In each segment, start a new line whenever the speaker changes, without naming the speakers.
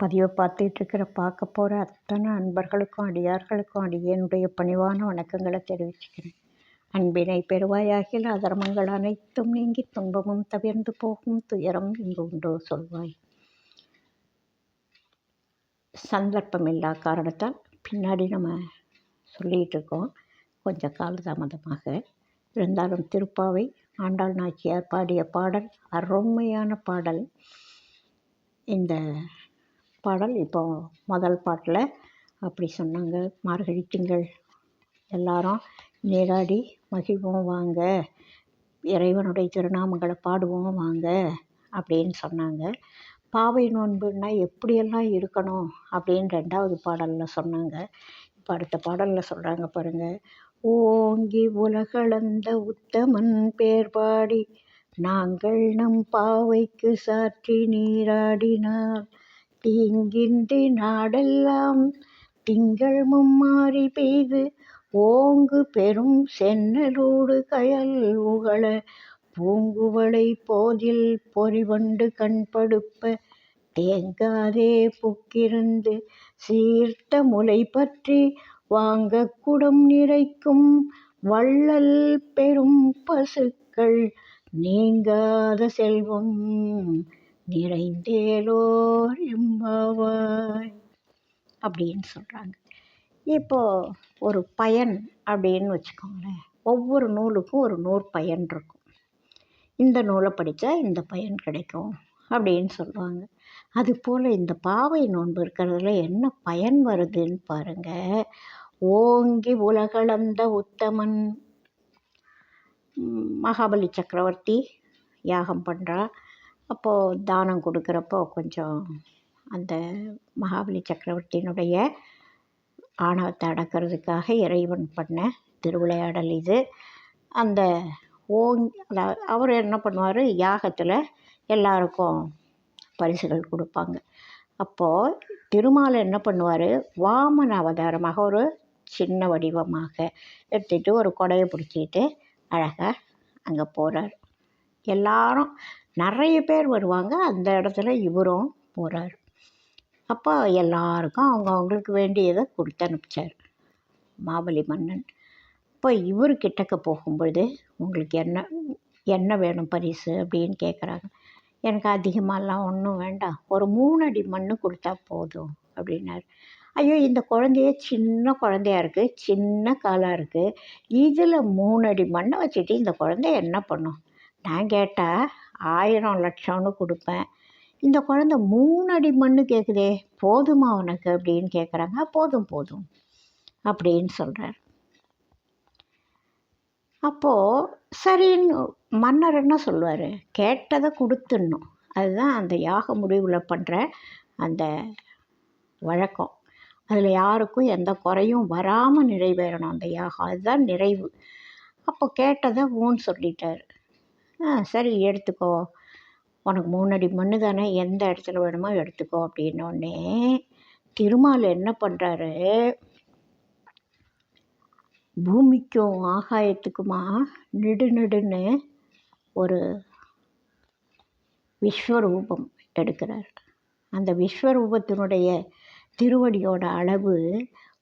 பதிவை பார்த்துக்கிட்டு பார்க்க போகிற அத்தனை அன்பர்களுக்கும் அடியார்களுக்கும் அடியனுடைய பணிவான வணக்கங்களை தெரிவிச்சுக்கிறேன். அன்பினை பெறுவாயாகில் அதர்மங்கள் அனைத்தும் நீங்கி துன்பமும் தவிர்ந்து போகும் துயரம் இங்கு உண்டோ சொல்வாய். சந்தர்ப்பம் இல்லா காரணத்தால் பின்னாடி நம்ம சொல்லிகிட்டு இருக்கோம் கொஞ்சம் காலதாமதமாக. இருந்தாலும் திருப்பாவை ஆண்டாள் நாச்சியார் பாடிய பாடல் அருமையான பாடல். இந்த பாடல் இப்போ முதல் பாட்டில் அப்படி சொன்னாங்க மார்கழி திங்கள். எல்லாரும் நீராடி மகிழ்வோம் வாங்க. இறைவனுடைய திருநாமங்களை பாடுவோம் வாங்க. அப்படின்னு சொன்னாங்க. பாவை நோன்புன்னா எப்படியெல்லாம் இருக்கணும் அப்படின்னு ரெண்டாவது பாடலில் சொன்னாங்க. இப்போ அடுத்த பாடலில் சொல்கிறாங்க பாருங்கள் ஓங்கி உலகளந்த உத்தமன் பேர் பாடி நாங்கள் நம் பாவைக்கு சாற்றி நீராடினால். தீங்கின்றி நாடெல்லாம் திங்கள் மும்மாறி பெய்து ஓங்கு பெரும் சென்னலோடு கயல் உகள பூங்குவளை போதில் பொறிவண்டு கண்படுப்ப தேங்காதே புக்கிருந்து சீர்த்த முலை பற்றி வாங்க குடம் நிறைக்கும் வள்ளல் பெரும் பசுக்கள் நீங்காத செல்வம். நிறைந்தேலோர் எம்பவாய் அப்படின்னு சொல்கிறாங்க இப்போது ஒரு பயன் அப்படின்னு வச்சுக்கோங்களேன். ஒவ்வொரு நூலுக்கும் ஒரு நூல் பயன் இருக்கும். இந்த நூலை படித்தா இந்த பயன் கிடைக்கும் அப்படின்னு சொல்லுவாங்க. அதுபோல் இந்த பாவை நோன்பு இருக்கிறதுல என்ன பயன் வருதுன்னு பாருங்கள் ஓங்கி உலகளந்த உத்தமன் மகாபலி சக்கரவர்த்தி யாகம் பண்ணுறா அப்போது தானம் கொடுக்குறப்போ கொஞ்சம் அந்த மகாபலி சக்கரவர்த்தியினுடைய ஆணவத்தை அடக்கிறதுக்காக இறைவன் பண்ண திருவிளையாடல் இது. அந்த ஓங் அவர் என்ன பண்ணுவார்? யாகத்தில் எல்லாருக்கும் பரிசுகள் கொடுப்பாங்க. அப்போது திருமால் என்ன பண்ணுவார்? வாமன அவதாரமாக ஒரு சின்ன வடிவமாக எடுத்துகிட்டு ஒரு கொடையை பிடிச்சிக்கிட்டு அழகாக அங்கே போகிறார் எல்லாரும் நிறைய பேர் வருவாங்க. அந்த இடத்துல இவரும் போகிறார் அப்போ எல்லாருக்கும் அவங்க அவங்களுக்கு வேண்டியதை கொடுத்து அனுப்பிச்சார். மாபலி மன்னன். இப்போ இவர் கிட்டக்க போகும்பொழுது உங்களுக்கு என்ன என்ன வேணும் பரிசு அப்படின்னு கேட்குறாங்க எனக்கு அதிகமாகலாம் ஒன்றும் வேண்டாம். ஒரு மூணு அடி மண் கொடுத்தா போதும் அப்படின்னாரு. ஐயோ இந்த குழந்தைய சின்ன குழந்தையா இருக்குது சின்ன காலாக இருக்குது இதில் மூணு அடி மண்ணை வச்சுட்டு இந்த குழந்தை என்ன பண்ணும்? நான் கேட்டால் ஆயிரம் லட்சம்னு கொடுப்பேன். இந்த குழந்த மூணு அடி கேட்குதே போதுமா உனக்கு? அப்படின்னு கேட்குறாங்க போதும் போதும் அப்படின்னு சொல்கிறார் அப்போது சரின்னு மன்னர் என்ன சொல்லுவார்? கேட்டதை கொடுத்துடணும். அதுதான் அந்த யாக முடிவில் பண்ணுற அந்த வழக்கம். அதில் யாருக்கும் எந்த குறையும் வராமல் நிறைவேறணும் அந்த யாகம் அதுதான் நிறைவு. அப்போ கேட்டதை ஊன்னு சொல்லிட்டார். ஆ சரி எடுத்துக்கோ. உனக்கு மூணடி மண் தானே எந்த இடத்துல வேணுமோ எடுத்துக்கோ அப்படின்னோடனே திருமால் என்ன பண்ணுறாரு பூமிக்கும் ஆகாயத்துக்குமா நெடு நெடுன்னு ஒரு விஸ்வரூபம் எடுக்கிறார். அந்த விஸ்வரூபத்தினுடைய திருவடியோட அளவு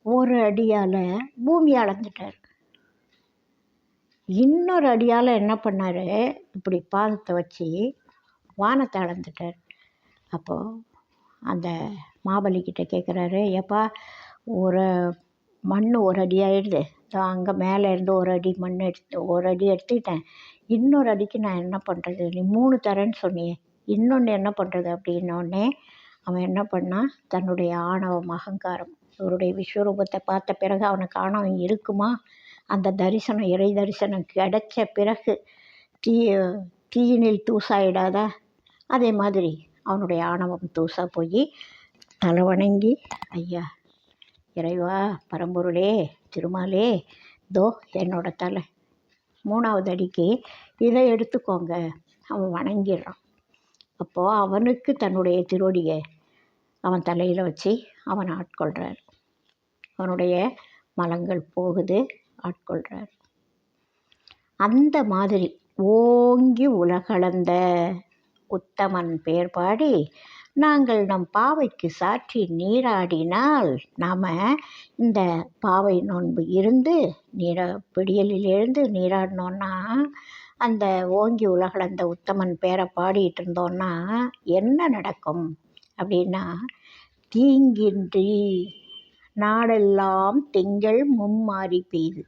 ஒரு அடியால் பூமி அளந்துட்டார். இன்னொரு அடியால் என்ன பண்ணார்? இப்படி பாதத்தை வச்சு வானத்தை அளந்துட்டார். அப்போது அந்த மாபலிக்கிட்ட கேட்குறாரு ஏப்பா ஒரு மண் ஒரு அடி ஆயிடுது. அங்கே மேலே இருந்து ஒரு அடி மண் எடுத்து ஒரு அடி எடுத்துக்கிட்டேன். இன்னொரு அடிக்கு நான் என்ன பண்ணுறது நீ மூணு தரேன்னு சொன்னியே. இன்னொன்று என்ன பண்ணுறது அப்படின்னோடனே அவன் என்ன பண்ணான் தன்னுடைய ஆணவம் அகங்காரம் இவருடைய விஸ்வரூபத்தை பார்த்த பிறகு அவனுக்கு ஆணவம் இருக்குமா? அந்த தரிசனம் இறை தரிசனம் கிடைச்ச பிறகு தீ தீயினில் தூசாயிடாதா? அதே மாதிரி அவனுடைய ஆணவம் தூசாக போய் தலை வணங்கி ஐயா இறைவா பரம்பொருளே திருமாலே தோ என்னோட தலை. மூணாவது அடிக்கு இதை எடுத்துக்கோங்க. அவன் வணங்கிடுறான். அப்போது அவனுக்கு தன்னுடைய திருவடியை அவன் தலையில் வச்சு அவன் ஆட்கொள்கிறார் அவனுடைய மலங்கள் போகுது. ஆட்கொள்கிறார் அந்த மாதிரி ஓங்கி உலகளந்த உத்தமன் பேர் பாடி நாங்கள் நம் பாவைக்கு சாற்றி நீராடினால் நாம் இந்த பாவை நோன்பு இருந்து நீரா விடியலில் எழுந்து நீராடினோன்னா அந்த ஓங்கி உலகளந்த உத்தமன் பேரை பாடிட்டு இருந்தோன்னா என்ன நடக்கும்? அப்படின்னா தீங்கின்றி நாடெல்லாம் திங்கள் மும்மாரி பெய்யுது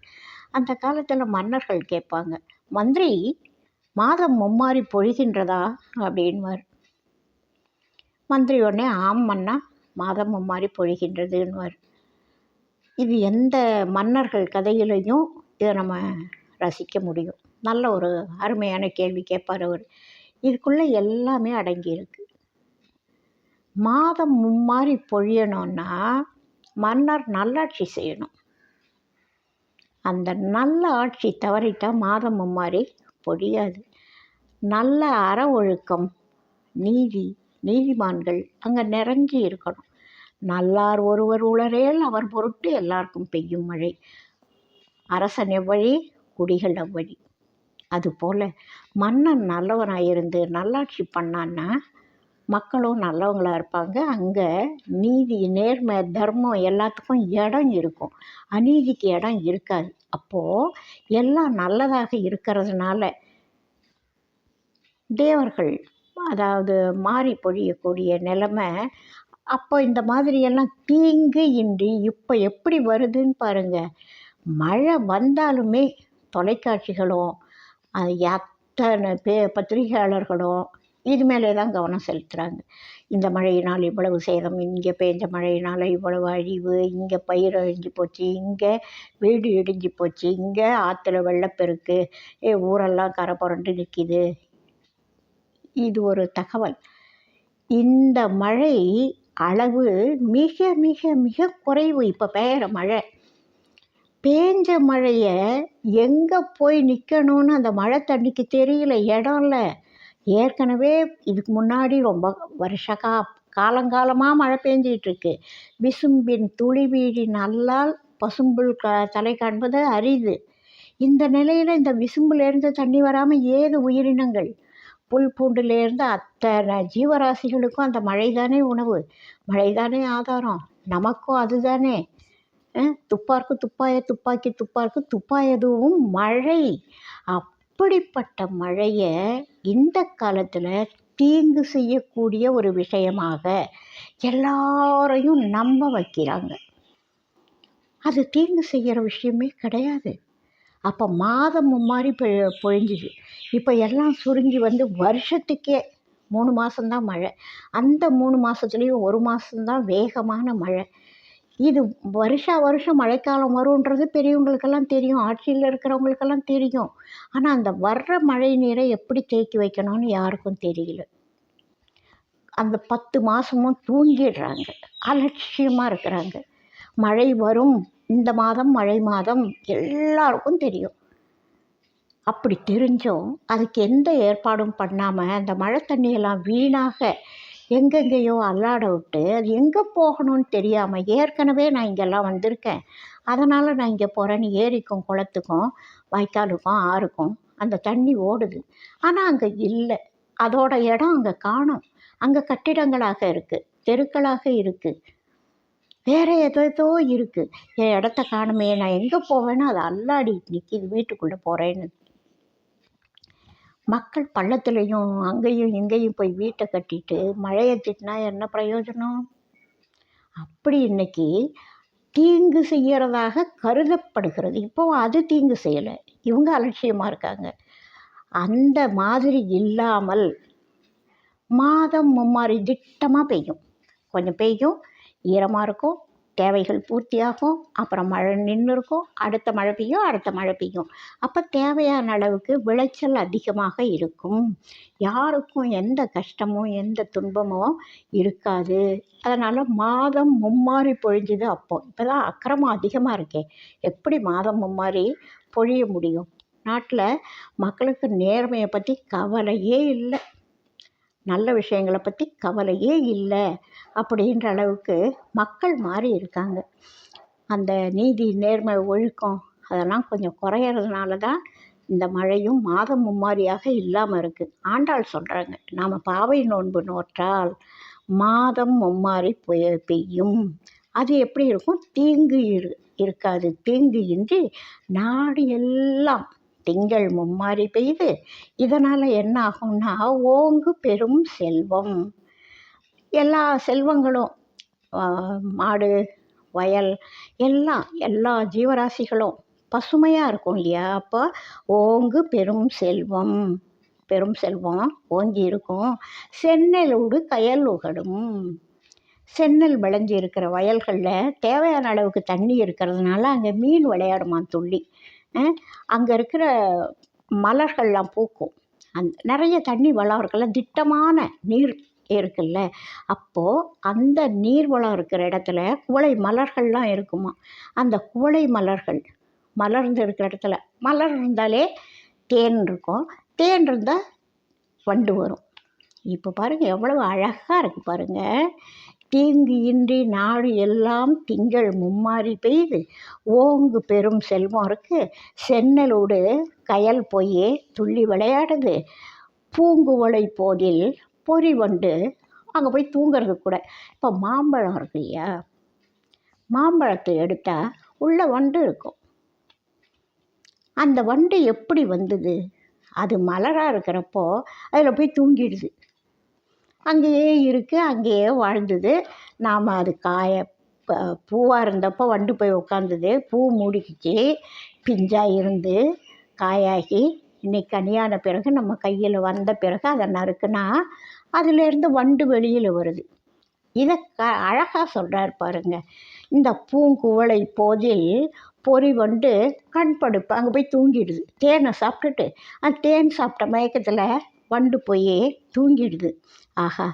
அந்த காலத்தில் மன்னர்கள் கேட்பாங்க மந்திரி மாதம் மும்மாரி பொழிகின்றதா? அப்படின்வார் மந்திரி உடனே ஆம் மன்னா மாதம் மும்மாரி பொழிகின்றதுன்னுவார். இது எந்த மன்னர்கள் கதையிலையும் இதை நம்ம ரசிக்க முடியும். நல்ல ஒரு அருமையான கேள்வி கேட்பார் அவர். இதுக்குள்ளே எல்லாமே அடங்கியிருக்கு. மாதம் மும்மாரி பொழியணும்னா மன்னர் நல்லாட்சி செய்யணும். அந்த நல்ல ஆட்சி தவறிட்டால் மாதம் மாதிரி பொழியாது. நல்ல அற ஒழுக்கம் நீதி நீதிமான்கள் அங்கே நிறைஞ்சி இருக்கணும். நல்லார் ஒருவர் உளரேல் அவர் பொருட்டு எல்லாருக்கும் பெய்யும் மழை. அரசன் எவ்வழி குடிகள் அவ்வழி. அதுபோல் மன்னன் நல்லவனாக இருந்து நல்லாட்சி பண்ணான்னா மக்களும் நல்லவங்களா இருப்பாங்க. அங்கே நீதி நேர்மை தர்மம் எல்லாத்துக்கும் இடம் இருக்கும். அநீதிக்கு இடம் இருக்காது. அப்போது எல்லாம் நல்லதாக இருக்கிறதுனால தேவர்கள் அதாவது மாறி பொழியக்கூடிய நிலமை அப்போ இந்த மாதிரியெல்லாம் தீங்கு இன்றி இப்போ எப்படி வருதுன்னு பாருங்கள் மழை வந்தாலுமே தொலைக்காட்சிகளும் அது எத்தனை பே பத்திரிகையாளர்களும் இது மேலே தான் கவனம் செலுத்துகிறாங்க இந்த மழையினால் இவ்வளவு சேதம் இங்கே பெஞ்ச மழையினால் இவ்வளவு அழிவு இங்கே பயிர் அழிஞ்சு போச்சு இங்கே வீடு இடிஞ்சு போச்சு இங்கே ஆற்றுல வெள்ளப்பெருக்கு ஏ ஊரெல்லாம் கரை புரண்டு நிற்கிது இது ஒரு தகவல். இந்த மழை அளவு மிக மிக மிக குறைவு. இப்போ பெய்கிற மழை பேஞ்ச மழையை எங்கே போய் நிற்கணும்னு அந்த மழை தண்ணிக்கு தெரியல இடம் இல்லை. ஏற்கனவே இதுக்கு முன்னாடி ரொம்ப வருஷ கா காலங்காலமாக மழை பெஞ்சிகிட்ருக்கு விசும்பின் துளி வீழி நல்லால் பசும்புல் க தலை காண்பது அரிது. இந்த நிலையில் இந்த விசும்புலேருந்து தண்ணி வராமல் ஏது உயிரினங்கள்? புல் பூண்டுலேருந்து அத்தனை ஜீவராசிகளுக்கும் அந்த மழை தானே உணவு. மழை தானே ஆதாரம். நமக்கும் அதுதானே. துப்பார்க்கு துப்பாய துப்பாக்கி துப்பார்க்கு துப்பாயதுவும் மழை. அப் அப்படிப்பட்ட மழையை இந்த காலத்தில் தீங்கு செய்யக்கூடிய ஒரு விஷயமாக எல்லாரையும் நம்ப வைக்கிறாங்க. அது தீங்கு செய்கிற விஷயமே கிடையாது. அப்போ மாதம் மாதிரி பொ பொழிஞ்சுது. இப்போ எல்லாம் சுருங்கி வந்து வருஷத்துக்கே மூணு மாதம்தான் மழை. அந்த மூணு மாதத்துலேயும் ஒரு மாதம்தான் வேகமான மழை. இது வருஷா வருஷம் மழைக்காலம் வருன்றது பெரியவங்களுக்கெல்லாம் தெரியும். ஆட்சியில் இருக்கிறவங்களுக்கெல்லாம் தெரியும். ஆனால் அந்த வர்ற மழை நீரை எப்படி தேக்கி வைக்கணும்னு யாருக்கும் தெரியல. அந்த பத்து மாதமும் தூங்கிடுறாங்க. அலட்சியமாக இருக்கிறாங்க. மழை வரும். இந்த மாதம் மழை மாதம் எல்லாருக்கும் தெரியும். அப்படி தெரிஞ்சும் அதுக்கு எந்த ஏற்பாடும் பண்ணாமல் அந்த மழை தண்ணியெல்லாம் வீணாக எங்கெங்கேயோ அல்லாட விட்டு அது எங்கே போகணும்னு தெரியாமல் ஏற்கனவே நான் இங்கெல்லாம் வந்திருக்கேன். அதனால் நான் இங்கே போகிறேன் ஏரிக்கும் குளத்துக்கும் வாய்க்காலுக்கும் ஆறுக்கும் அந்த தண்ணி ஓடுது. ஆனால் அங்கே இல்லை. அதோட இடம் அங்கே காணும். அங்கே கட்டிடங்களாக இருக்குது தெருக்களாக இருக்குது வேறு ஏதோ ஏதோ இருக்குது என் இடத்த காணுமே. நான் எங்கே போவேன்னு அது அல்லாடி நிற்கிது வீட்டுக்குள்ளே போகிறேன்னு மக்கள் பள்ளத்துலேயும் அங்கேயும் இங்கேயும் போய் வீட்டை கட்டிட்டு மழையை திட்டினா என்ன பிரயோஜனம்? அப்படி இன்னைக்கு தீங்கு செய்கிறதாக கருதப்படுகிறது. இப்போ அது தீங்கு செய்யலை. இவங்க அலட்சியமாக இருக்காங்க. அந்த மாதிரி இல்லாமல் மாதம் மும்மாறி திட்டமாக பெய்யும். கொஞ்சம் பெய்யும் ஈரமாக இருக்கும் தேவைகள் பூர்த்தியாகும் அப்புறம் மழை நின்று இருக்கும் அடுத்த மழை பெய்யும் அடுத்த மழை பெய்யும். அப்போ தேவையான அளவுக்கு விளைச்சல் அதிகமாக இருக்கும். யாருக்கும் எந்த கஷ்டமும் எந்த துன்பமும் இருக்காது. அதனால் மாதம் மும்மாறி பொழிஞ்சுது அப்போது இப்போ தான் அக்கிரமம் அதிகமாக இருக்கே. எப்படி மாதம் மும்மாரி பொழிய முடியும்? நாட்டில் மக்களுக்கு நேர்மையை பற்றி கவலையே இல்லை. நல்ல விஷயங்களை பற்றி கவலையே இல்லை அப்படின்ற அளவுக்கு மக்கள் மாறி இருக்காங்க. அந்த நீதி நேர்மை ஒழுக்கம் அதெல்லாம் கொஞ்சம் குறையிறதுனால தான் இந்த மழையும் மாதம் மும்மாரியாக இல்லாமல் இருக்குது ஆண்டாள் சொல்கிறாங்க நாம் பாவை நோன்பு நோற்றால் மாதம் மும்மாரி புய பெய்யும். அது எப்படி இருக்கும்? தீங்கு இரு இருக்காது. தீங்கு இன்றி நாடு எல்லாம் திங்கள் மும்மாரி பெய்து இதனால் என்ன ஆகும்னா ஓங்கு பெரும் செல்வம். எல்லா செல்வங்களும் மாடு வயல் எல்லாம் எல்லா ஜீவராசிகளும் பசுமையாக இருக்கும் இல்லையா? அப்போ ஓங்கு பெரும் செல்வம். பெரும் செல்வம்? ஓங்கி இருக்கும். சென்னலோடு கயல் உகடும். செந்நெல் விளைஞ்சி இருக்கிற வயல்களில் தேவையான அளவுக்கு தண்ணி இருக்கிறதுனால அங்கே மீன் விளையாடுமா துள்ளி. அங்கே இருக்கிற மலர்கள்லாம் பூக்கும். அந் நிறைய தண்ணி வளம் இருக்குல்ல திட்டமான நீர் இருக்குல்ல. அப்போது அந்த நீர் வளம் இருக்கிற இடத்துல குவளை மலர்கள்லாம் இருக்குமா? அந்த குவளை மலர்கள் மலர்ந்து இருக்கிற இடத்துல மலர் இருந்தாலே தேன் இருக்கும். தேன் இருந்தால் வண்டு வரும். இப்போ பாருங்கள் எவ்வளவு அழகாக இருக்குது பாருங்கள் தீங்கு இன்றி நாடு எல்லாம் திங்கள் மும்மாரி பெய்து ஓங்கு பெரும் செல்வம் இருக்கு சென்னலோடு கயல் போய் துள்ளி விளையாடுது. பூங்குவளை போதில் பொறி வண்டு அங்கே போய் தூங்கிறது கூட. இப்போ மாம்பழம் இருக்கு இல்லையா? மாம்பழத்தை எடுத்தால் உள்ள வண்டு இருக்கும். அந்த வண்டு எப்படி வந்தது? அது மலராக இருக்கிறப்போ அதில் போய் தூங்கிடுது. அங்கேயே இருக்குது அங்கேயே வாழ்ந்தது. நாம் அது காய பூவாக இருந்தப்போ வண்டு போய் உட்காந்துது பூ மூடிக்கிச்சு பிஞ்சாக இருந்து காயாகி இன்னைக்கு கனியான பிறகு நம்ம கையில் வந்த பிறகு அதை நறுக்குனா அதுலேருந்து வண்டு வெளியில் வருது. இதை க அழகாக சொல்கிறார் பாருங்க. இந்த பூங்குவளை போதில் பொறி வண்டு கண் படுப்பு அங்கே போய் தூங்கிடுது. தேனை சாப்பிட்டுட்டு அந்த தேன் சாப்பிட்ட மயக்கத்தில் வண்டு போய் தூங்கிடுது. ஆஹா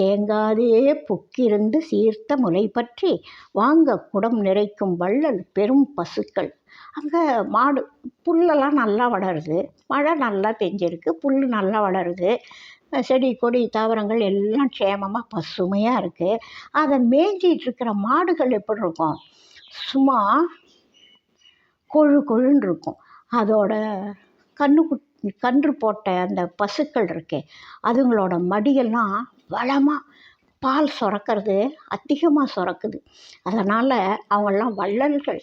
தேங்காதே புக்கிருந்து சீர்த்த முலை பற்றி வாங்க குடம் நிறைக்கும் வள்ளல் பெரும் பசுக்கள். அங்கே மாடு புல்லெல்லாம் நல்லா வளருது. மழை நல்லா பெஞ்சிருக்கு புல் நல்லா வளருது. செடி கொடி தாவரங்கள் எல்லாம் க்ஷேமமாக பசுமையாக இருக்குது அதை மேய்ஞ்சிட்டு இருக்கிற மாடுகள் எப்படி இருக்கும்? சும்மா கொழு கொழுன்னு இருக்கும். அதோட கண்ணுக்குட்டி கன்று போட்ட அந்த பசுக்கள் இருக்கே அதுங்களோட மடியெல்லாம் வளமாக பால் சுரக்கிறது அதிகமாக சுரக்குது. அதனால் அவங்களாம் வள்ளல்கள்.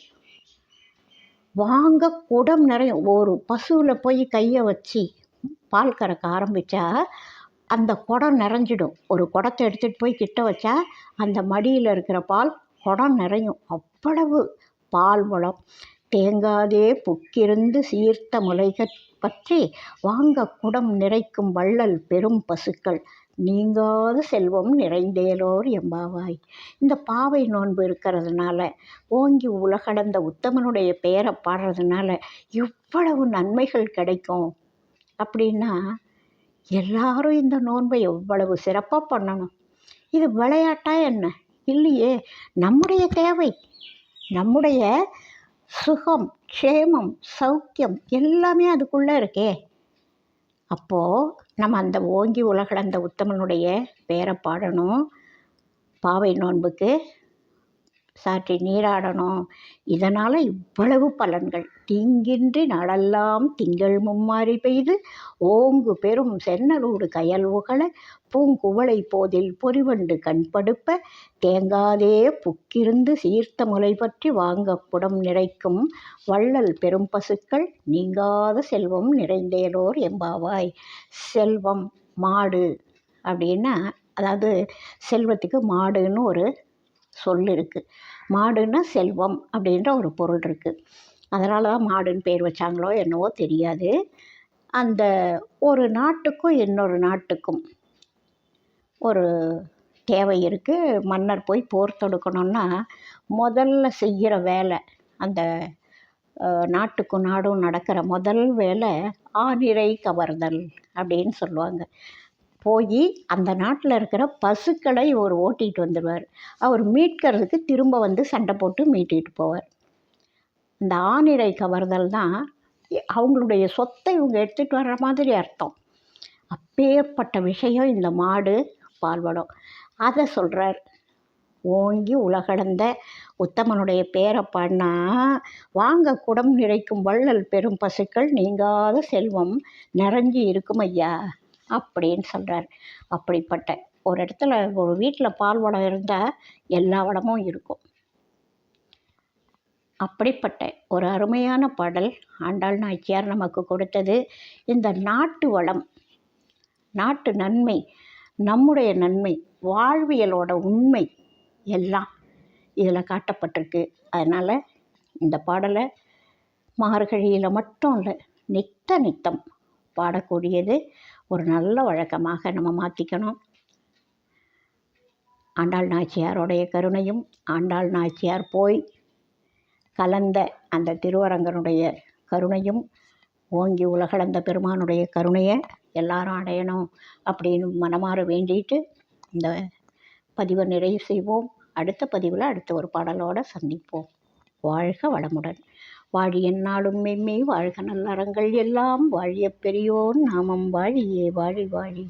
வாங்க குடம் நிறைய ஒரு பசுவில் போய் கையை வச்சு பால் கறக்க ஆரம்பித்தா அந்த குடம் நிறைஞ்சிடும். ஒரு குடத்தை எடுத்துகிட்டு போய் கிட்ட வச்சா அந்த மடியில் இருக்கிற பால் குடம் நிறையும். அவ்வளவு பால் வளம் தேங்காதே புக்கிருந்து சீர்த்த முளைகள். பற்றி வாங்க குடம் நிறைக்கும் வள்ளல் பெரும் பசுக்கள். நீங்காத செல்வம் நிறைந்தேலோர் எம்பாவாய். இந்த பாவை நோன்பு இருக்கிறதுனால ஓங்கி உலகடந்த உத்தமனுடைய பெயரை பாடுறதுனால இவ்வளவு நன்மைகள் கிடைக்கும். அப்படின்னா எல்லாரும் இந்த நோன்பை எவ்வளவு சிறப்பாக பண்ணணும். இது விளையாட்டா என்ன? இல்லையே நம்முடைய தேவை. நம்முடைய சுகம் க்ஷேமம் சௌக்கியம் எல்லாமே அதுக்குள்ளே இருக்கே. அப்போது நம்ம அந்த ஓங்கி உலகளந்த உத்தமனுடைய பேரை பாடணும். பாவை நோன்புக்கு சாற்றி நீராடணும். இதனால் இவ்வளவு பலன்கள். தீங்கின்றி நாடெல்லாம் திங்கள் மும்மாறி பெய்து ஓங்கு பெரும் சென்னலூடு கயல் உகழ பூங்குவளை போதில் பொறிவண்டு கண்படுப்ப தேங்காதே புக்கிருந்து சீர்த்த முலை பற்றி வாங்க புடம் நிறைக்கும் வள்ளல் பெரும் பசுக்கள் நீங்காத செல்வம் நிறைந்தேலோர் எம்பாவாய். செல்வம் மாடு அப்படின்னா அதாவது செல்வத்துக்கு மாடுன்னு ஒரு சொல் இருக்குது மாடுன்னா செல்வம் அப்படின்ற ஒரு பொருள் இருக்குது அதனால தான் மாடுன்னு பேர் வச்சாங்களோ என்னவோ தெரியாது. அந்த ஒரு நாட்டுக்கும் இன்னொரு நாட்டுக்கும் ஒரு தேவை இருக்குது மன்னர் போய் போர் தொடுக்கணுன்னா முதல்ல செய்கிற வேலை அந்த நாட்டுக்கும் நாடும் நடக்கிற முதல் வேலை ஆனிரை கவர்தல் அப்படின்னு சொல்லுவாங்க. போய் அந்த நாட்டில் இருக்கிற பசுக்களை இவர் ஓட்டிகிட்டு வந்துடுவார். அவர் மீட்கிறதுக்கு திரும்ப வந்து சண்டை போட்டு மீட்டிகிட்டு போவார். இந்த ஆணிரை கவர்தல் தான் அவங்களுடைய சொத்தை இவங்க எடுத்துகிட்டு வர்ற மாதிரி அர்த்தம். அப்பேற்பட்ட விஷயம் இந்த மாடு பால்வடம் அதை சொல்கிறார் ஓங்கி உலகடந்த உத்தமனுடைய பேரை பண்ணா வாங்க குடம் நிறைக்கும் வள்ளல் பெரும் பசுக்கள் நீங்காத செல்வம் நிறைஞ்சி இருக்கும் ஐயா. அப்படின்னு சொல்கிறார் அப்படிப்பட்ட ஒரு இடத்துல ஒரு வீட்டில் பால் வளம் இருந்தால் எல்லா வளமும் இருக்கும். அப்படிப்பட்ட ஒரு அருமையான பாடல் ஆண்டாள் நாச்சியார் நமக்கு கொடுத்தது. இந்த நாட்டு வளம் நாட்டு நன்மை நம்முடைய நன்மை வாழ்வியலோட உண்மை எல்லாம் இதில் காட்டப்பட்டிருக்கு. அதனால் இந்த பாடலை மார்கழியில் மட்டும் இல்லை நித்த நித்தம் பாடக்கூடியது. ஒரு நல்ல வழக்கமாக நம்ம மாற்றிக்கணும். ஆண்டாள் நாச்சியாரோடைய கருணையும் ஆண்டாள் நாச்சியார் போய் கலந்த அந்த திருவரங்கனுடைய கருணையும் ஓங்கி உலகளந்த பெருமானுடைய கருணையை எல்லாரும் அடையணும் அப்படின்னு மனமாற வேண்டிட்டு இந்த பதிவை நிறைவு செய்வோம். அடுத்த பதிவில் அடுத்த ஒரு பாடலோடு சந்திப்போம். வாழ்க வளமுடன். வாழி எந்நாளும் மென்மை வாழ்க நல்லறங்கள் எல்லாம். வாழிய பெரியோர் நாமம் வாழியே வாழி வாழி.